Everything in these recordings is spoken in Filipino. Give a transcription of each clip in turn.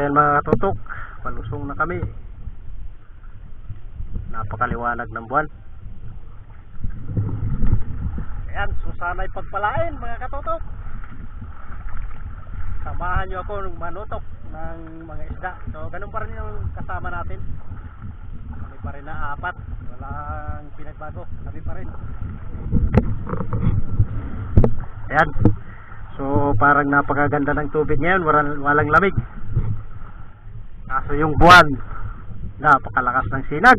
yan mga katutok, palusong na kami. Napakaliwanag ng buwan. Ayan, so sana'y pagpalain mga katutok. Samahan nyo ako ng manutok ng mga isda. So ganun pa rin yung kasama natin. Kami pa rin na apat. Walang pinagbago. Kami pa rin. Ayan. So parang napakaganda ng tubig ngayon. Walang, walang lamig. Kaso yung buwan, napakalakas ng sinag.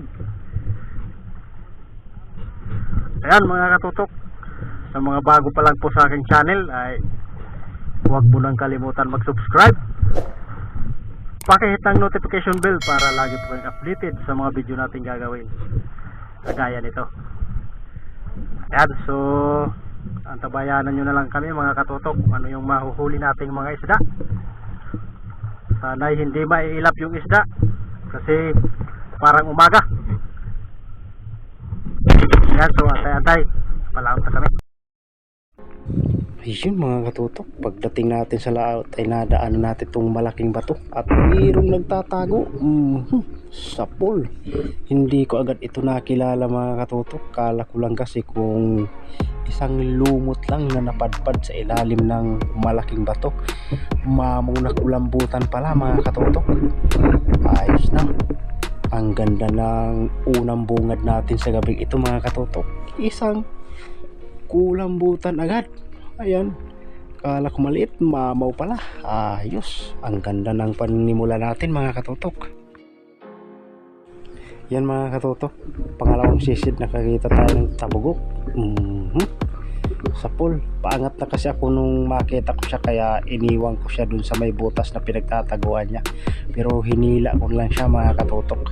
Ayan mga katutok. Sa mga bago pa lang po sa aking channel ay huwag mo nang kalimutan mag-subscribe. Pakihit ang notification bell para lagi po kayong updated sa mga video natin gagawin. Kagaya nito. Ayan, so antabayanan nyo na lang kami mga katutok ano yung mahuhuli nating mga isda. Sana'y hindi maiilap yung isda kasi parang umaga. Ayan, so antay-antay. Palaot kami. Ayun mga katutok, pagdating natin sa laot ay nadaanan natin itong malaking bato at mayroong nagtatago Mhm, sa pool. Hindi ko agad ito nakilala mga katutok, kala ko lang kasi kung isang lumot lang na napadpad sa ilalim ng malaking bato. Mamong nakulambutan pala mga katutok. Ayos na. Ang ganda ng unang bungad natin sa gabing ito mga katutok. Isang kulambutan agad. Ayan. Kala ko maliit, mamaw pala. Ayos. Ang ganda ng panimula natin mga katutok. Yan mga katutok. Pangalawang sisid nakakita tayo ng tabugok. Mhm. Sa pool. Paangat na kasi ako nung makita ko siya kaya iniwan ko siya dun sa may butas na pinagtataguan niya. Pero hinila ko lang siya mga katutok.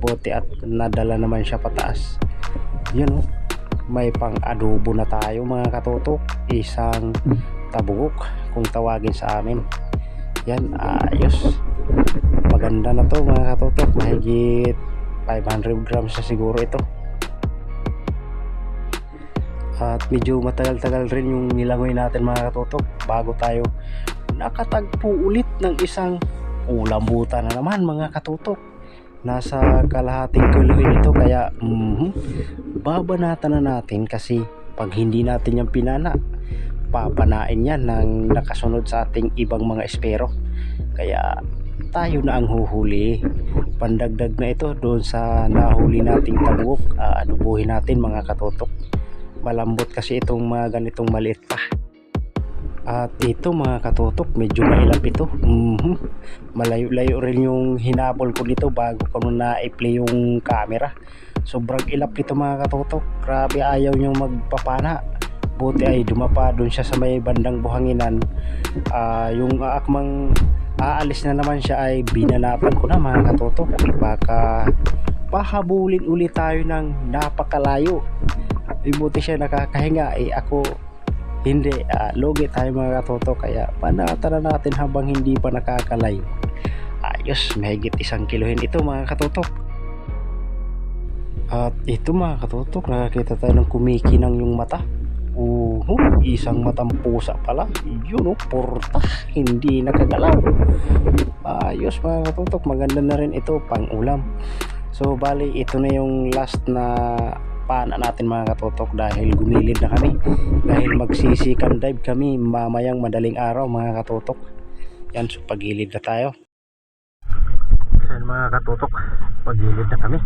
Buti at nadala naman siya pataas. Yan oh may pang adobo na tayo mga katutok isang tabugok kung tawagin sa amin. Yan ayos. Maganda na to mga katutok mahigit 500 grams na siguro ito. At medyo matagal-tagal rin yung nilangoy natin mga katutok bago tayo nakatagpo ulit ng isang ulambutan na naman mga katutok nasa kalahating kiloin ito kaya mhm, babanatan na natin kasi pag hindi natin yung pinana papanain yan ng nakasunod sa ating ibang mga espero. Kaya tayo na ang huhuli. Pandagdag na ito doon sa nahuli nating tabuk uh, anubuhin natin mga katutok. Malambot kasi itong mga ganitong maliit pa at ito mga katutok medyo mailap ito. Mhm. malayo-layo rin yung hinabol ko dito bago ko na i-play yung camera. Sobrang ilap nito mga katutok. Grabe ayaw niyang magpapana. Buti ay dumapa doon siya sa may bandang buhanginan. Ah, yung aakmang aalis na naman siya ay binanatan ko na mga katutok. Baka pahabulin ulit tayo ng napakalayo. Eh, buti siya nakakahinga. Eh ako hindi ah, logi tayo mga katutok kaya panatan na natin habang hindi pa nakakalayo ayos mahigit isang kilohin ito mga katutok at ito mga katutok nakakita tayo ng kumikinang yung mata. Uhu, isang matang pusa pala. Yun o, porta hindi nakagalaw. Ayos mga katutok maganda na rin ito pang ulam so bali ito na yung last na pana natin mga katutok dahil gumilid na kami dahil magsisikan dive kami mamayang madaling araw mga katutok yan so pagilid na tayo yun mga katutok, pagilid na kami.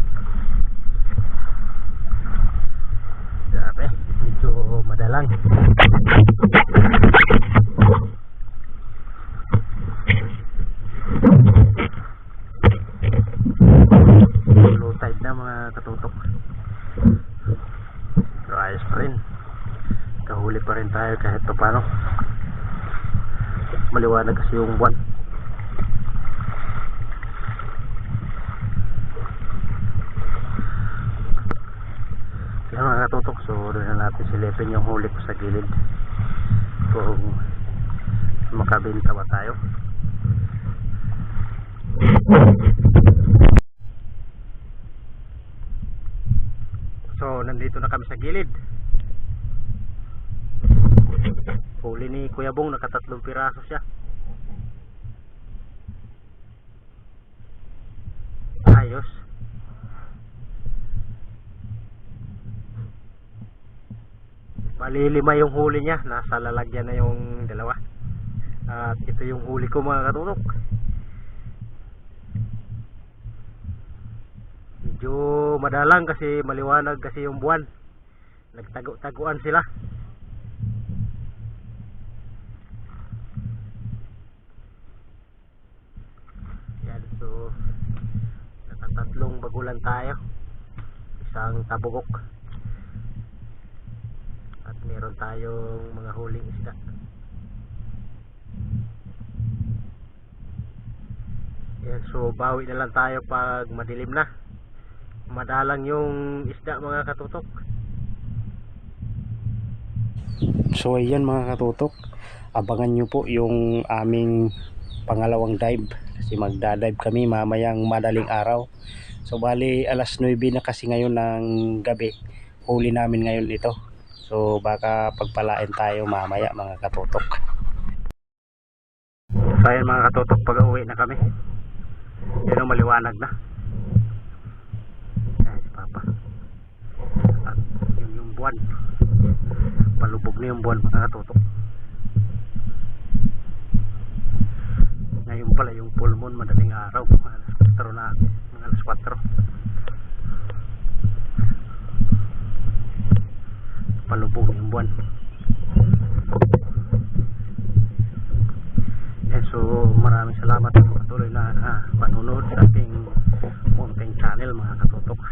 Grabe, medyo madalang. Low tide na mga katutok. Pa rin. Kahuli pa rin tayo kahit pa paano. Maliwanag kasi yung buwan. Yan mga katutok, so doon na natin silipin yung huli ko sa gilid kung makabenta ba tayo. So nandito na kami sa gilid. ni Kuya Bong nakatatlong piraso siya. Ayos. Bali yung huli niya. Nasa lalagyan na yung dalawa. At ito yung huli ko mga katutok medyo madalang kasi maliwanag kasi yung buwan. Nagtago-taguan sila. Nakatatlong bagulan tayo. Isang tabugok. At meron tayong mga huling isda. Yan, so bawi na lang tayo pag madilim na. Madalang yung isda mga katutok. So ayan mga katutok, abangan nyo po yung aming pangalawang dive kasi magdadive kami mamayang madaling araw. So bali alas 9 na kasi ngayon ng gabi, huli namin ngayon ito. So baka pagpalain tayo mamaya mga katutok. So ayan mga katutok pag uwi na kami. Yan ang maliwanag na. Ayan si Papa. At yun yung buwan. Palubog na yung buwan mga katutok. Ngayon pala yung full moon madaling araw. Mga alas 4 na. Mga alas 4. Palubog yung buwan. Yan, so maraming salamat sa patuloy na ah, panunood sa ating munting channel mga katutok.